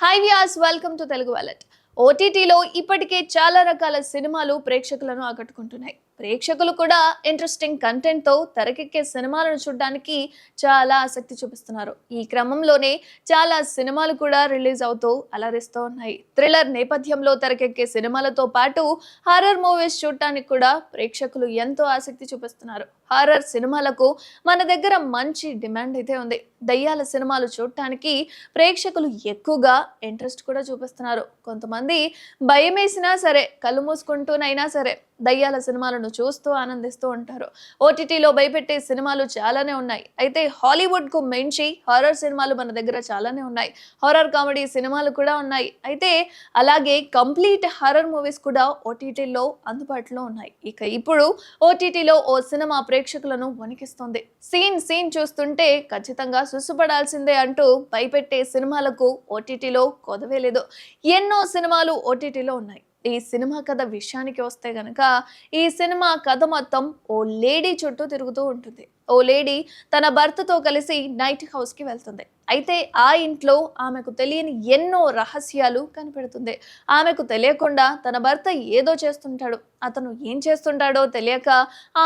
Hi వ్యాస్ welcome to Telugu wallet ఓటీటీలో ఇప్పటికే చాలా రకాల సినిమాలు ప్రేక్షకులను ఆకట్టుకుంటున్నాయి. ప్రేక్షకులు కూడా ఇంట్రెస్టింగ్ కంటెంట్తో తెరకెక్కే సినిమాలను చూడడానికి చాలా ఆసక్తి చూపిస్తున్నారు. ఈ క్రమంలోనే చాలా సినిమాలు కూడా రిలీజ్ అవుతూ అలరిస్తూ ఉన్నాయి. థ్రిల్లర్ నేపథ్యంలో తెరకెక్కే సినిమాలతో పాటు హారర్ మూవీస్ చూడటానికి కూడా ప్రేక్షకులు ఎంతో ఆసక్తి చూపిస్తున్నారు. హారర్ సినిమాలకు మన దగ్గర మంచి డిమాండ్ అయితే ఉంది. దయ్యాల సినిమాలు చూడటానికి ప్రేక్షకులు ఎక్కువగా ఇంట్రెస్ట్ కూడా చూపిస్తున్నారు. కొంతమంది భయం వేసినా సరే కళ్ళు మూసుకుంటూనైనా సరే దయ్యాల సినిమాలను చూస్తూ ఆనందిస్తూ ఉంటారు. ఓటీటీలో భయపెట్టే సినిమాలు చాలానే ఉన్నాయి. అయితే హాలీవుడ్కు మించి హారర్ సినిమాలు మన దగ్గర చాలానే ఉన్నాయి. హారర్ కామెడీ సినిమాలు కూడా ఉన్నాయి. అయితే అలాగే కంప్లీట్ హారర్ మూవీస్ కూడా ఓటీటీలో అందుబాటులో ఉన్నాయి. ఇక ఇప్పుడు ఓటీటీలో ఓ సినిమా ప్రేక్షకులను వణికిస్తుంది. సీన్ సీన్ చూస్తుంటే ఖచ్చితంగా సుసుపడాల్సిందే అంటూ భయపెట్టే సినిమాలకు ఓటీటీలో కొదవే లేదు. ఎన్నో సినిమాలు ఓటీటీలో ఉన్నాయి. ఈ సినిమా కథ విషయానికి వస్తే గనక ఈ సినిమా కథ మొత్తం ఓ లేడీ చుట్టూ తిరుగుతూ ఉంటుంది. ఓ లేడీ తన భర్తతో కలిసి నైట్ హౌస్కి వెళ్తుంది. అయితే ఆ ఇంట్లో ఆమెకు తెలియని ఎన్నో రహస్యాలు కనిపెడుతుంది. ఆమెకు తెలియకుండా తన భర్త ఏదో చేస్తుంటాడు. అతను ఏం చేస్తుంటాడో తెలియక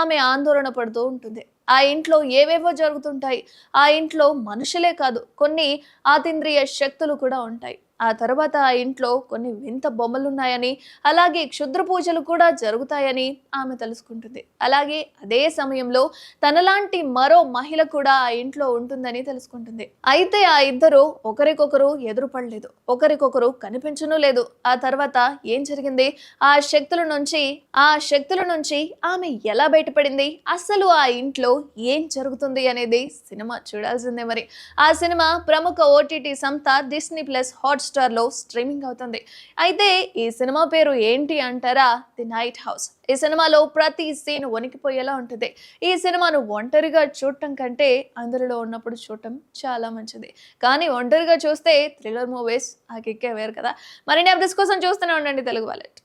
ఆమె ఆందోళన పడుతూ ఉంటుంది. ఆ ఇంట్లో ఏవేవో జరుగుతుంటాయి. ఆ ఇంట్లో మనుషులే కాదు కొన్ని ఆతింద్రియ శక్తులు కూడా ఉంటాయి. ఆ తర్వాత ఆ ఇంట్లో కొన్ని వింత బొమ్మలున్నాయని అలాగే క్షుద్ర పూజలు కూడా జరుగుతాయని ఆమె తెలుసుకుంటుంది. అలాగే అదే సమయంలో తనలాంటి మరో మహిళ కూడా ఆ ఇంట్లో ఉంటుందని తెలుసుకుంటుంది. అయితే ఆ ఇద్దరు ఒకరికొకరు ఎదురుపడలేదు. ఒకరికొకరు కనిపించను లేదు. ఆ తర్వాత ఏం జరిగింది? ఆ శక్తుల నుంచి ఆ శక్తుల నుంచి ఆమె ఎలా బయటపడింది? అసలు ఆ ఇంట్లో ఏం జరుగుతుంది అనేది సినిమా చూడాల్సిందే మరి. ఆ సినిమా ప్రముఖ ఓటీటీ సంస్థ డిస్నీ ప్లస్ హాట్స్టార్లో స్ట్రీమింగ్ అవుతుంది. అయితే ఈ సినిమా పేరు ఏంటి అంటారా? ది నైట్ హౌస్ ఈ సినిమాలో ప్రతి సీన్ వణికిపోయేలా ఉంటుంది. ఈ సినిమాను ఒంటరిగా చూడటం కంటే అందరిలో ఉన్నప్పుడు చూడటం చాలా మంచిది. కానీ ఒంటరిగా చూస్తే థ్రిల్లర్ మూవీస్ ఆ కిక్కే వేరు కదా. మరిన్ని అప్డేట్స్ కోసం చూస్తూనే ఉండండి తెలుగు వాలెట్